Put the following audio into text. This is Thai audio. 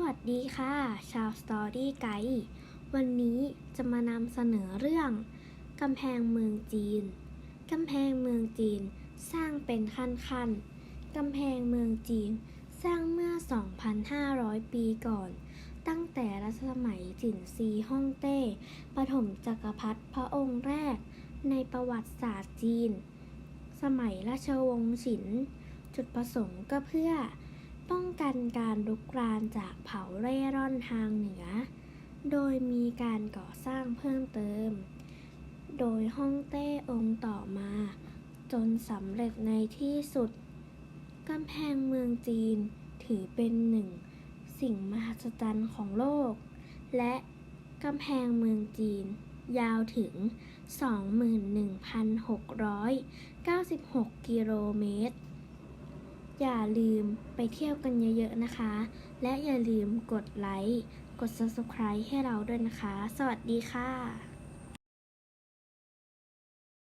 วัสดีค่ะ ชาวสตอรี่ไกด์วันนี้จะมานำเสนอเรื่องกำแพงเมืองจีนกำแพงเมืองจีนสร้างเป็นขั้นๆกำแพงเมืองจีนสร้างเมื่อ 2,500 ปีก่อน ตั้งแต่รัชสมัยจินซีฮ่องเต้ปฐมจักรพรรดิพระองค์แรก ในประวัติศาสตร์จีน สมัยราชวงศ์ฉิน จุดประสงค์ก็เพื่อ ป้องกันการลุกรานจากเผ่าเร่ร่อนทางเหนือ โดยมีการก่อสร้างเพิ่มเติม โดยฮ่องเต้องค์ต่อมา จนสำเร็จในที่สุดกำแพงเมืองจีนถือเป็นหนึ่ง สิ่งมหัศจรรย์ของโลก และกำแพงเมืองจีน ยาวถึง 21,696 กิโลเมตร อย่าลืมไปเที่ยวกันเยอะๆนะคะ และอย่าลืมกดไลค์ กด Subscribe ให้เราด้วยนะคะ สวัสดีค่ะ